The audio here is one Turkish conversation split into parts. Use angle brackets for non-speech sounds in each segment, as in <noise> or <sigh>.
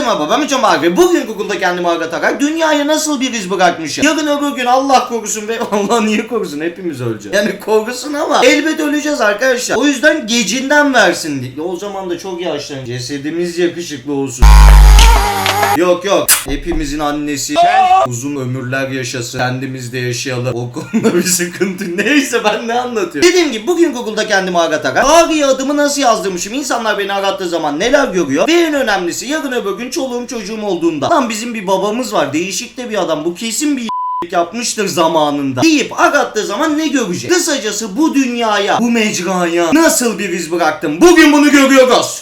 Herkese merhaba ben Mücem abi. Bugün Google'da kendimi aratarak dünyaya nasıl bir iz bırakmışım. Yarın öbür gün Allah korusun ve <laughs> Allah niye korusun hepimiz öleceğiz. Yani korusun ama elbet öleceğiz arkadaşlar. O yüzden gecinden versin diye. O zaman da çok yaşlanacağız. Cesedimiz yakışıklı olsun. Yok yok. Hepimizin annesi uzun ömürler yaşasın. Kendimiz de yaşayalım. O konuda bir sıkıntı. <laughs> Neyse ben ne anlatıyorum. Dediğim gibi bugün Google'da kendimi aratarak Ağrı'ya adımı nasıl yazdırmışım. İnsanlar beni arattığı zaman neler görüyor. Ve en önemlisi yarın öbür gün çoluğum çocuğum olduğunda. Lan bizim bir babamız var. Değişik de bir adam. Bu kesin bir yapmıştır zamanında deyip arattığı zaman ne görecek? Kısacası bu dünyaya, bu mecraya nasıl bir iz bıraktım? Bugün bunu görüyoruz.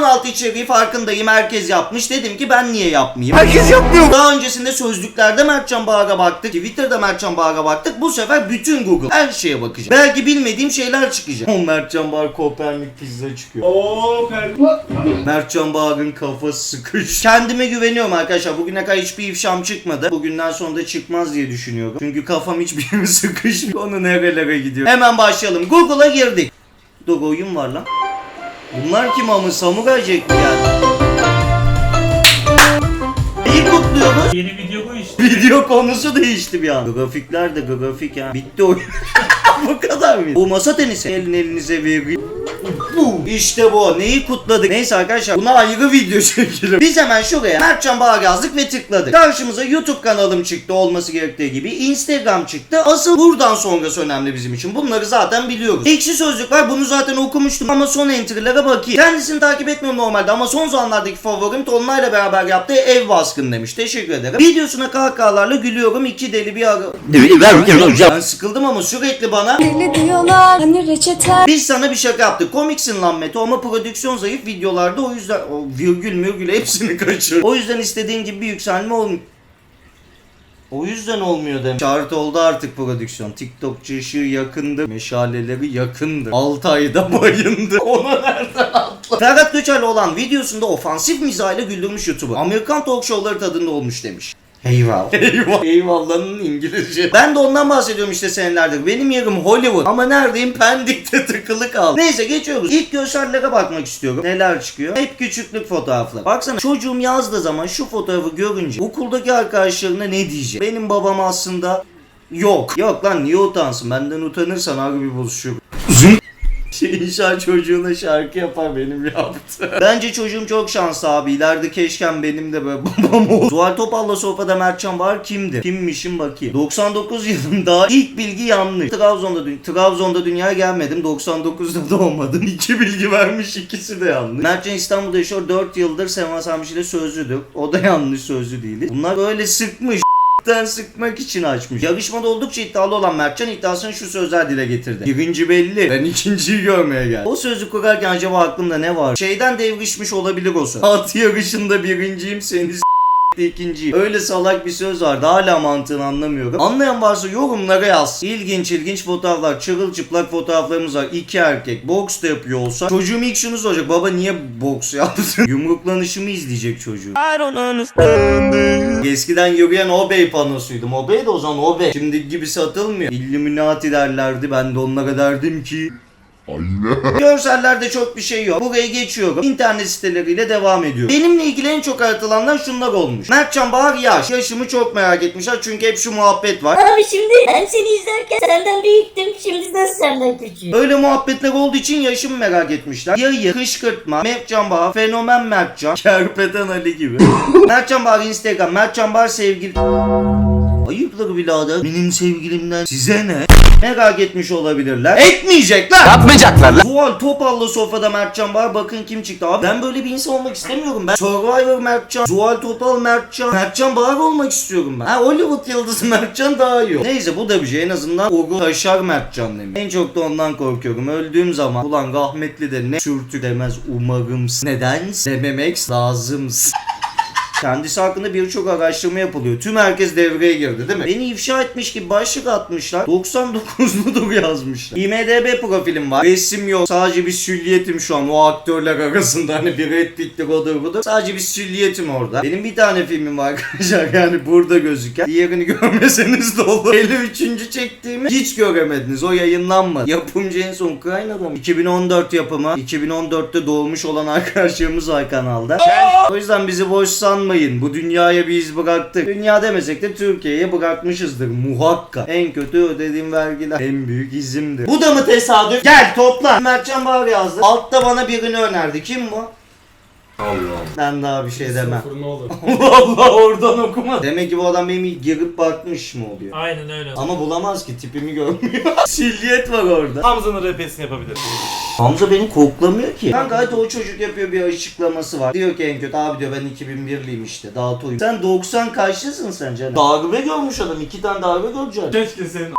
...2016 içeriği farkındayım herkes yapmış. Dedim ki ben niye yapmayayım? Herkes yapmıyor. Daha öncesinde sözlüklerde Mertcan Bağır'a baktık. Twitter'da Mertcan Bağır'a baktık. Bu sefer bütün Google her şeye bakacak. Belki bilmediğim şeyler çıkacak. O Mertcan Bağır Kopernik pizza çıkıyor. Oo per... Mertcan Bağır'ın kafası sıkış. Kendime güveniyorum arkadaşlar. Bugüne kadar hiçbir ifşam çıkmadı. Bugünden sonra da çıkmaz diye düşünüyorum. Çünkü kafam hiçbir yere <laughs> sıkışmıyor. Konu nerelere gidiyor. Hemen başlayalım. Google'a girdik. Dur oyun var lan. Bunlar kim ama Samuray Jack mi geldi? İyi kutluyoruz. Yeni video bu işte. Video konusu değişti bir an. Grafikler de grafik ya. Bitti oyun. <laughs> bu kadar mı? Bu masa tenisi. Elin elinize vereyim. İşte bu. Neyi kutladık? Neyse arkadaşlar buna ayrı video <laughs> çekelim. Biz hemen şuraya Mertcan Bağ yazdık ve tıkladık. Karşımıza YouTube kanalım çıktı olması gerektiği gibi. Instagram çıktı. Asıl buradan sonrası önemli bizim için. Bunları zaten biliyoruz. Ekşi sözlük var. Bunu zaten okumuştum ama son entry'lere bakayım. Kendisini takip etmiyorum normalde ama son zamanlardaki favorim Tolunay'la beraber yaptığı ev baskın demiş. Teşekkür ederim. Videosuna kahkahalarla gülüyorum. İki deli bir ara... Ben sıkıldım ama sürekli bana Deli diyorlar hani reçete biz sana bir şaka yaptık. Komiksin lan Meto ama prodüksiyon zayıf videolarda o yüzden o virgül mürgül hepsini <laughs> kaçır. O yüzden istediğin gibi bir yükselme olmuyor. O yüzden olmuyor demek. Şart oldu artık prodüksiyon. TikTokçu ışığı yakındı. Meşaleleri yakındı. 6 ayda <laughs> bayındı. Ona nereden atla? Ferhat Göçer'le olan videosunda ofansif mizahıyla güldürmüş YouTuber. Amerikan talk show'ları tadında olmuş demiş. Eyvallah. <laughs> Eyvallah. Eyvallah'ın İngilizce. Ben de ondan bahsediyorum işte senelerdir. Benim yerim Hollywood. Ama neredeyim? Pendik'te tıkılı kaldım. Neyse geçiyoruz. İlk görsellere bakmak istiyorum. Neler çıkıyor? Hep küçüklük fotoğrafları. Baksana çocuğum yazdığı zaman şu fotoğrafı görünce okuldaki arkadaşlarına ne diyecek? Benim babam aslında yok. Yok lan niye utansın? Benden utanırsan harbi bozuşur. İnşaat çocuğuna şarkı yapar benim yaptı. <laughs> Bence çocuğum çok şanslı abi. İleride keşken benim de böyle <laughs> babam oldu. Zuhal Topal'la sofrada Mertcan Bahar kimdi? Kimmişim bakayım. 99 yılında <laughs> ilk bilgi yanlış. Trabzon'da, dü- Trabzon'da dünyaya gelmedim. 99'da doğmadım. İki bilgi vermiş ikisi de yanlış. Mertcan İstanbul'da yaşıyor. 4 yıldır Sema Samşi ile sözlüdür. O da yanlış sözlü değil. Bunlar böyle sıkmış. Ten sıkmak için açmış. Yarışmada oldukça iddialı olan Mertcan iddiasını şu sözler dile getirdi. Birinci belli. Ben ikinciyi görmeye geldim. O sözü kurarken acaba aklımda ne var? Şeyden devrişmiş olabilir o söz. At yarışında birinciyim seni ikinciyim. Öyle salak bir söz vardı. Hala mantığını anlamıyorum. Anlayan varsa yorumlara yaz. İlginç ilginç fotoğraflar. Çırılçıplak fotoğraflarımız var. İki erkek. Boks da yapıyor olsa. Çocuğum ilk şunu soracak. Baba niye boks <laughs> yaptın? Yumruklanışımı izleyecek çocuğu. Eskiden yürüyen Obey panosuydum. Obey de o zaman Obey. Şimdi gibi satılmıyor. Illuminati derlerdi. Ben de onlara derdim ki <laughs> Görsellerde çok bir şey yok. Buraya geçiyorum. İnternet siteleriyle devam ediyorum. Benimle ilgili en çok aratılanlar şunlar olmuş. Mertcan Bahar yaş. Yaşımı çok merak etmişler çünkü hep şu muhabbet var. Abi şimdi ben seni izlerken senden büyüktüm. Şimdi nasıl senden küçüğüm? Öyle muhabbetler olduğu için yaşımı merak etmişler. Yayı, kışkırtma, Mertcan Bahar, fenomen Mertcan, <laughs> Kerpeten Ali gibi. <laughs> Mertcan Bahar Instagram, Mertcan Bahar sevgili... Ayıpları birader. Benim sevgilimden size ne? Merak etmiş olabilirler. Etmeyecekler. Yapmayacaklar lan. Zuhal Topal'la sofrada Mertcan var. Bakın kim çıktı abi. Ben böyle bir insan olmak istemiyorum. Ben Survivor Mertcan, Zuhal Topal Mertcan, Mertcan Bahar olmak istiyorum ben. Ha Hollywood yıldızı Mertcan daha iyi. Neyse bu da bir şey. En azından Uğur Taşar Mertcan demiş. En çok da ondan korkuyorum. Öldüğüm zaman ulan rahmetli de ne sürtü demez umarım. Neden? Dememek lazım. Kendisi hakkında birçok araştırma yapılıyor. Tüm herkes devreye girdi değil mi? Beni ifşa etmiş gibi başlık atmışlar. 99'ludur <laughs> yazmışlar. IMDB profilim var. Resim yok. Sadece bir sülliyetim şu an o aktörler arasında. Hani bir Red Pitt'tir odur budur. Sadece bir sülliyetim orada. Benim bir tane filmim var <laughs> arkadaşlar. Yani burada gözüken. Diğerini <laughs> görmeseniz de olur. 53. çektiğimi hiç göremediniz. O yayınlanmadı. Yapımcı en son Ukrayna'da mı? 2014 yapımı. 2014'te doğmuş olan arkadaşlarımız var kanalda. O yüzden bizi boş sanmayın. Bu dünyaya bir iz bıraktık. Dünya demesek de Türkiye'ye bırakmışızdır muhakkak. En kötü ödediğim vergiler. En büyük izimdir. Bu da mı tesadüf? Gel topla. Mertcan Bahar yazdı. Altta bana birini önerdi. Kim bu? Allah. Ben daha bir şey demem. Sıfır ne olur. <laughs> Allah Allah oradan okuma. Demek ki bu adam benim girip bakmış mı oluyor? Aynen öyle. Ama bulamaz ki tipimi görmüyor. <laughs> Silyet var orada. Hamza'nın repesini yapabilir. Hamza beni koklamıyor ki. Kanka hadi o çocuk yapıyor bir açıklaması var. Diyor ki en kötü abi diyor ben 2001'liyim işte daha toyum. Sen 90 kaçlısın sen canım? Darbe görmüş adam iki tane darbe göreceksin. Keşke senin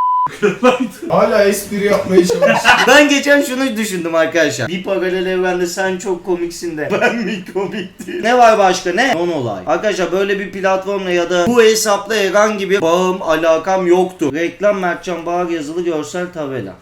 Hala espri yapmaya çalışıyor. <laughs> ben geçen şunu düşündüm arkadaşlar. Bir paralel evrende sen çok komiksin de <laughs> ben mi komik değilim? Ne var başka ne? Non olay. Arkadaşlar böyle bir platformla ya da bu hesapla herhangi bir bağım alakam yoktu. Reklam Mertcan Bağır yazılı görsel tabela.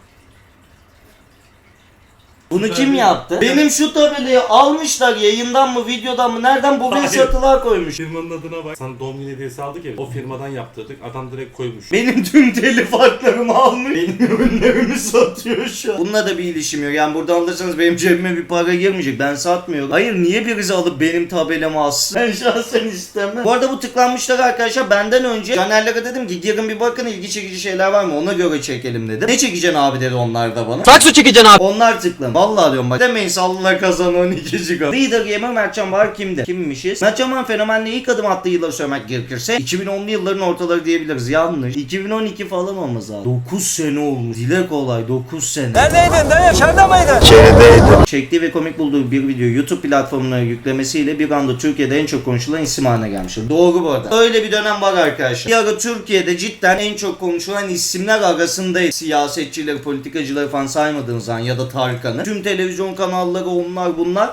Bunu kim yaptı? Benim şu tabelayı almışlar yayından mı videodan mı nereden buraya Hayır. satılığa koymuş. firmanın adına bak. Sana doğum günü hediyesi aldık ya. O firmadan yaptırdık. Adam direkt koymuş. Benim tüm telif haklarımı almış. Benim ürünlerimi satıyor şu an. Bununla da bir ilişkim yok. Yani buradan alırsanız benim cebime bir para girmeyecek. Ben satmıyorum. Hayır niye birisi alıp benim tabelamı alsın? Ben şahsen istemem. Bu arada bu tıklanmışlar arkadaşlar benden önce Canerlere dedim ki girin bir bakın ilgi çekici şeyler var mı ona göre çekelim dedim. Ne çekeceksin abi dedi onlar da bana. Saksı çekeceksin abi. Onlar tıklamış. Vallahi diyorum bak. Demeyin sallılar kazan 12 çıkar. Lider Gamer Mertcan Bahar kimdi? Kimmişiz? Mertcan Bahar fenomenle ilk adım attığı yılları söylemek gerekirse 2010'lu yılların ortaları diyebiliriz. Yanlış. 2012 falan olmaz abi. 9 sene olmuş. Dile kolay 9 sene. Neredeydin dayı? Şurada mıydın? Çektiği ve komik bulduğu bir video YouTube platformuna yüklemesiyle bir anda Türkiye'de en çok konuşulan isim haline gelmiştir. Doğru bu arada. Öyle bir dönem var arkadaşlar. Bir ara Türkiye'de cidden en çok konuşulan isimler arasındayız. Siyasetçileri, politikacıları falan saymadığınız zaman ya da Tarkan'ı. Tüm televizyon kanalları onlar bunlar.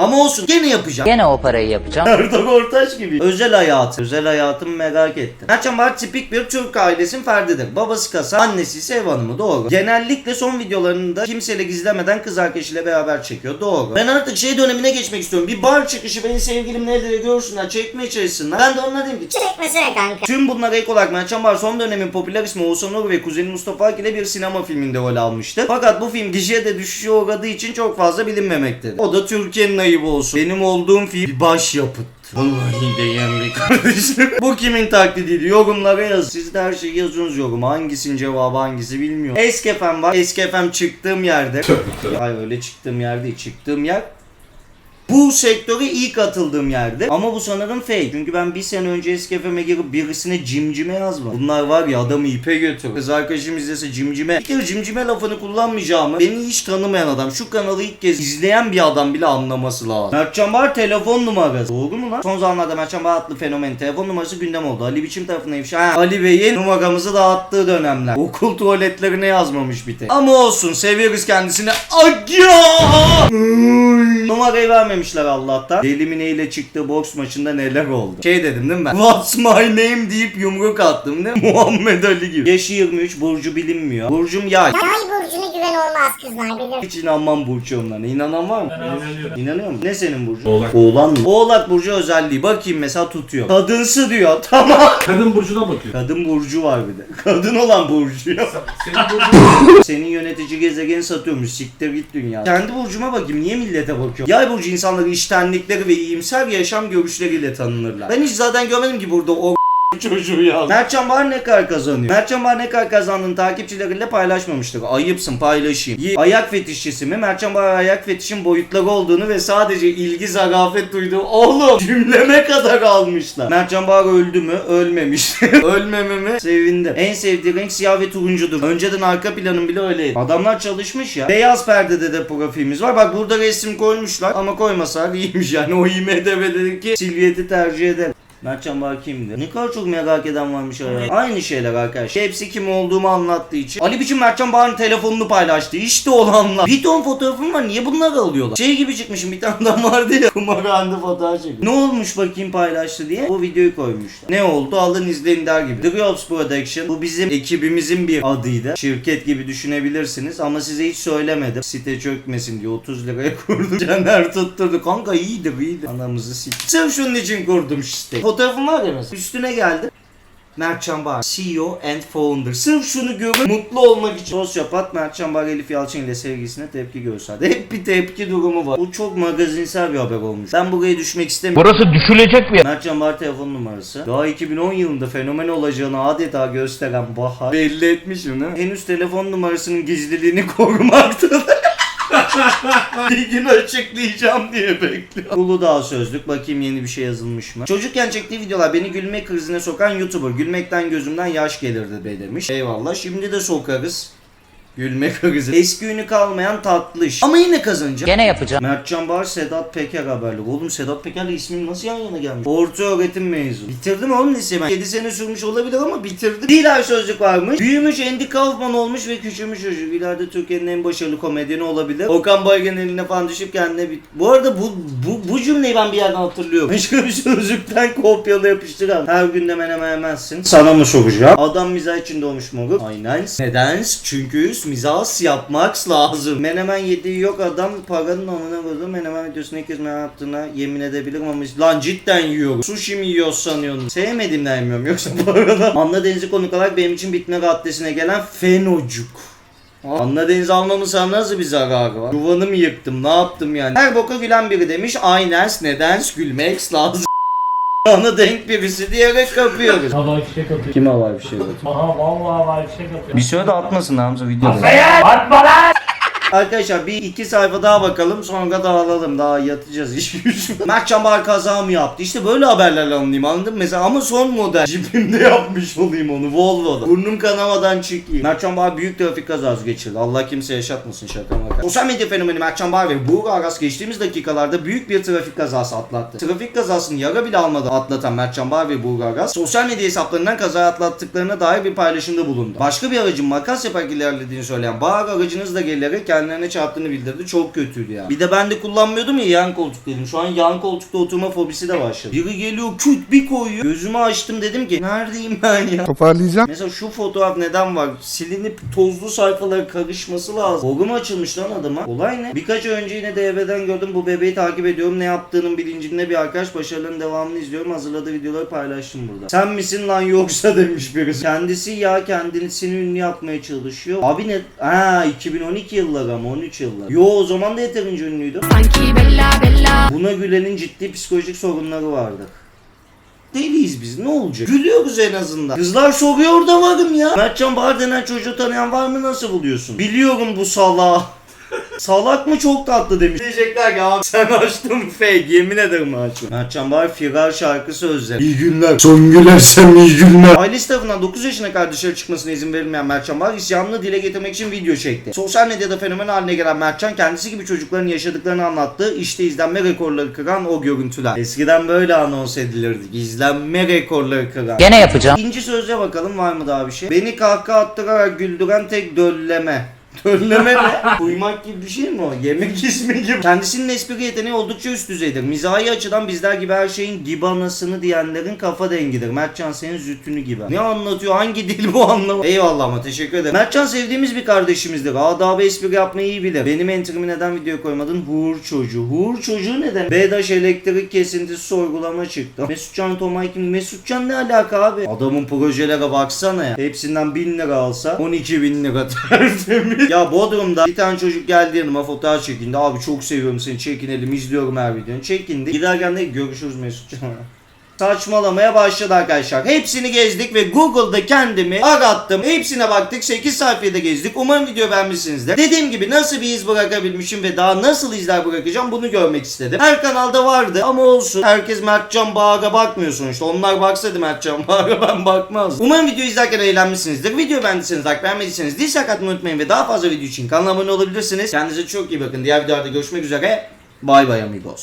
Ama olsun gene yapacağım. Gene o parayı yapacağım. <laughs> Erdal Ortaç gibi. Özel hayatı. Özel hayatımı merak ettim. Mertcan Bahar tipik bir Türk ailesinin ferdidir. Babası kasa, annesi ise ev hanımı. Doğru. Genellikle son videolarında kimseyle gizlemeden kız arkadaşıyla beraber çekiyor. Doğru. Ben artık şey dönemine geçmek istiyorum. Bir bar çıkışı beni sevgilim nerede görsünler, çekmeye çalışsınlar. Ben de onlara dedim ki Çekmesene kanka. Tüm bunlara ek olarak Mertcan Bahar son dönemin popüler ismi Oğuzhan Uğur ve kuzeni Mustafa Ak ile bir sinema filminde rol almıştı. Fakat bu film gişeye de düşüşe uğradığı için çok fazla bilinmemektedir. O da Türkiye'nin ayıbı olsun. Benim olduğum film bir baş yapıt. Vallahi de yemri <laughs> kardeşim. Bu kimin taklidiydi? Yorumlara yazın. Siz de her şeyi yazıyorsunuz yoruma. Hangisinin cevabı hangisi bilmiyorum. Eskefem var. Eskefem çıktığım yerde. Hayır öyle çıktığım yer değil. Çıktığım yer bu sektöre ilk atıldığım yerde. Ama bu sanırım fake. Çünkü ben bir sene önce Eskefem'e girip birisine cimcime yazmadım. Bunlar var ya adamı ipe götürür. Kız arkadaşım izlese cimcime. Bir kere cimcime lafını kullanmayacağımı beni hiç tanımayan adam. Şu kanalı ilk kez izleyen bir adam bile anlaması lazım. Mertcan Bahar telefon numarası. Doğru mu lan? Son zamanlarda Mertcan Bahar adlı fenomen telefon numarası gündem oldu. Ali Biçim tarafına ifşa. Ali Bey'in numaramızı dağıttığı dönemler. Okul tuvaletlerine yazmamış bir tek. Ama olsun severiz kendisini. Agya! Numarayı vermemişler Allah'tan. Delimine ile çıktığı boks maçında neler oldu. Şey dedim değil mi ben? What's my name deyip yumruk attım değil mi? <laughs> Muhammed Ali gibi. Yaşı 23, Burcu bilinmiyor. Burcum yay. Yay burcuna güven olmaz kızlar bilir. Hiç inanmam burçlarına. İnanan var mı? Ben inanıyorum. İnanıyor musun? Ne senin burcun? Oğlak. Oğlan mı? Oğlak burcu özelliği. Bakayım mesela tutuyor. Kadınsı diyor. <laughs> Tamam. Kadın burcuna bakıyor. Kadın burcu var bir de. <laughs> Kadın olan burcu yok. Senin burcun <laughs> Senin yönetici gezegeni satıyormuş. Siktir git dünya. Kendi burcuma bakayım. Niye millete bakıyorum? Yay burcu insanları iştenlikleri ve iyimser yaşam görüşleriyle tanınırlar. Ben hiç zaten görmedim ki burada o çocuğu ya. Mertcan Bahar ne kadar kazanıyor? Mertcan Bahar ne kadar kazandığını takipçileriyle paylaşmamıştır. Ayıpsın paylaşayım. Yi- Ayak fetişçisi mi? Mertcan Bahar ayak fetişin boyutları olduğunu ve sadece ilgi zarafet duyduğu oğlum <laughs> cümleme kadar almışlar. Mertcan Bahar öldü mü? Ölmemiş. <laughs> Ölmememe sevindim. En sevdiği renk siyah ve turuncudur. Önceden arka planım bile öyleydi. Adamlar çalışmış ya. Beyaz perdede de profilimiz var. Bak burada resim koymuşlar ama koymasalar iyiymiş yani. O IMDB'deki silüeti tercih ederim. Mertcan Bahar kimdi? Ne kadar çok merak eden varmış ya. Aynı şeyler arkadaşlar. Hepsi kim olduğumu anlattığı için. Ali biçim Mertcan Bahar'ın telefonunu paylaştı. İşte olanlar. Bir ton fotoğrafım var. Niye bunları alıyorlar? Şey gibi çıkmışım. Bir tane adam vardı ya. <laughs> Kumarhanede fotoğraf çekiyor. Ne olmuş bakayım paylaştı diye. O videoyu koymuşlar. Ne oldu? Alın izleyin der gibi. The Grobs Production. Bu bizim ekibimizin bir adıydı. Şirket gibi düşünebilirsiniz. Ama size hiç söylemedim. Site çökmesin diye 30 liraya kurdum. <laughs> Caner tutturdu. Kanka iyidir iyidir. Anamızı sik. Sırf şunun için kurdum şu siteyi. Fotoğrafım var ya mesela. Üstüne geldi. Mertcan Bahar, CEO and Founder. Sırf şunu görüp mutlu olmak için. Sosyopat Mertcan Bahar Elif Yalçın ile sevgisine tepki gösterdi. Hep bir tepki durumu var. Bu çok magazinsel bir haber olmuş. Ben buraya düşmek istemiyorum. Burası düşülecek bir yer. Mertcan Bahar telefon numarası. Daha 2010 yılında fenomen olacağını adeta gösteren Bahar belli etmiş onu. Henüz telefon numarasının gizliliğini <laughs> korumaktadır. Bir gün açıklayacağım diye bekliyorum. Uludağ sözlük. Bakayım yeni bir şey yazılmış mı? Çocukken çektiği videolar beni gülme krizine sokan YouTuber. Gülmekten gözümden yaş gelirdi be demiş. Eyvallah. Şimdi de sokarız. Gülme krizi. Eski ünü kalmayan tatlı iş. Ama yine kazanacak. Gene yapacağım. Mertcan Bahar, Sedat Peker haberleri. Oğlum Sedat Peker'le ismin nasıl yan yana gelmiş? Orta öğretim mezunu. Bitirdim oğlum liseyi ben. 7 sene sürmüş olabilir ama bitirdim. Dilay sözlük varmış. Büyümüş Andy Kaufman olmuş ve küçülmüş çocuk. İleride Türkiye'nin en başarılı komedyeni olabilir. Okan Baygan eline falan düşüp kendine bit. Bu arada bu, bu, bu cümleyi ben bir yerden hatırlıyorum. Başka bir sözlükten kopyala yapıştıran. Her gün de menemen yemezsin. Sana mı soracağım? Adam mizah için doğmuş mu? Aynen. Neden? Çünkü mizah yapmak lazım. Menemen yediği yok adam paranın amına koydu. Menemen videosunu kez menemen yaptığına yemin edebilirim ama lan cidden yiyorum. Sushi mi yiyor sanıyorsun? Sevmediğimden yemiyorum yoksa paradan. <laughs> Anla Deniz'i konuk olarak benim için bitme raddesine gelen fenocuk. Anla Deniz almamın sana nasıl bir zararı var? Yuvanı mı yıktım ne yaptım yani? Her boka gülen biri demiş. Aynen neden gülmek lazım. Ona denk birisi diyerek kapıyoruz. Havai fişek atıyor. Kim havai bir şey atıyor? Aha vallahi havai fişek atıyor. Bir süre de atmasın Hamza videoda. Arkadaşlar bir iki sayfa daha bakalım sonra dağılalım daha yatacağız iş güç. Mertcan Bar kaza mı yaptı? İşte böyle haberlerle anlayayım anladın mı? Mesela ama son model. Jipimde yapmış olayım onu Volvo'da. Burnum kanamadan çıkayım. Mertcan Bar büyük trafik kazası geçirdi. Allah kimse yaşatmasın şaka maka. Sosyal medya fenomeni Mertcan Bar ve Buğra Aras geçtiğimiz dakikalarda büyük bir trafik kazası atlattı. Trafik kazasını yara bile almadan atlatan Mertcan Bar ve Buğra Aras sosyal medya hesaplarından kaza atlattıklarına dair bir paylaşımda bulundu. Başka bir aracın makas yaparak ilerlediğini söyleyen Bahar aracınızla gelerek kendilerine çarptığını bildirdi. Çok kötüydü ya. Bir de ben de kullanmıyordum ya yan koltuk dedim. Şu an yan koltukta oturma fobisi de başladı. Biri geliyor küt bir koyuyor. Gözümü açtım dedim ki neredeyim ben ya? Toparlayacağım. Mesela şu fotoğraf neden var? Silinip tozlu sayfalara karışması lazım. Olgu açılmış lan adama? Olay ne? Birkaç önce yine DV'den gördüm. Bu bebeği takip ediyorum. Ne yaptığının bilincinde bir arkadaş. Başarıların devamını izliyorum. Hazırladığı videoları paylaştım burada. Sen misin lan yoksa <laughs> demiş birisi. Kendisi ya kendisini ünlü yapmaya çalışıyor. Abi ne? Ha 2012 yılları ama 13 yıllar. Yo o zaman da yeterince ünlüydü. Buna gülenin ciddi psikolojik sorunları vardı. Deliyiz biz ne olacak? Gülüyoruz en azından. Kızlar soruyor da varım ya. Mertcan Bahar denen çocuğu tanıyan var mı nasıl buluyorsun? Biliyorum bu salağı. Salak mı çok tatlı demiş. Diyecekler ki abi sen açtın fake yemin ederim açtım. Mertcan Bahar Firar şarkı sözleri. İyi günler. Son gülersem iyi günler. Ailesi tarafından 9 yaşına kadar dışarı çıkmasına izin verilmeyen Mertcan Bahar isyanını dile getirmek için video çekti. Sosyal medyada fenomen haline gelen Mertcan kendisi gibi çocukların yaşadıklarını anlattı. İşte izlenme rekorları kıran o görüntüler. Eskiden böyle anons edilirdi. İzlenme rekorları kıran. Gene yapacağım. İkinci sözce bakalım var mı daha bir şey? Beni kahkaha attırarak güldüren tek dölleme. <laughs> Dölleme ne? Uyumak gibi bir şey mi o? Yemek ismi gibi. Kendisinin espri yeteneği oldukça üst düzeydir. Mizahi açıdan bizler gibi her şeyin gibi anasını diyenlerin kafa dengidir. Mertcan senin zütünü gibi. Ne anlatıyor? Hangi dil bu anlamı? Eyvallah ama teşekkür ederim. Mertcan sevdiğimiz bir kardeşimizdir. Adabı espri yapmayı iyi bilir. Benim entrimi neden video koymadın? Hur çocuğu. Hur çocuğu neden? Bedaş elektrik kesintisi sorgulama çıktı. Mesutcan Tomay kim? Mesutcan ne alaka abi? Adamın projelere baksana ya. Hepsinden 1000 lira alsa 12 bin lira <laughs> tertemiz. Ya Bodrum'da bir tane çocuk geldi yanıma fotoğraf çekindi. Abi çok seviyorum seni çekinelim izliyorum her videonu. Çekindi. Giderken de görüşürüz Mesutcan. Saçmalamaya başladı arkadaşlar. Hepsini gezdik ve Google'da kendimi arattım. Hepsine baktık. 8 sayfada gezdik. Umarım video beğenmişsinizdir. Dediğim gibi nasıl bir iz bırakabilmişim ve daha nasıl izler bırakacağım bunu görmek istedim. Her kanalda vardı ama olsun. Herkes Mertcan Bağır'a bakmıyor sonuçta. Onlar baksaydı Mertcan Bağır'a ben bakmazdım. Umarım video izlerken eğlenmişsinizdir. Video beğendiyseniz like beğenmediyseniz dislike atmayı unutmayın ve daha fazla video için kanala abone olabilirsiniz. Kendinize çok iyi bakın. Diğer videolarda görüşmek üzere. Bay bay amigos.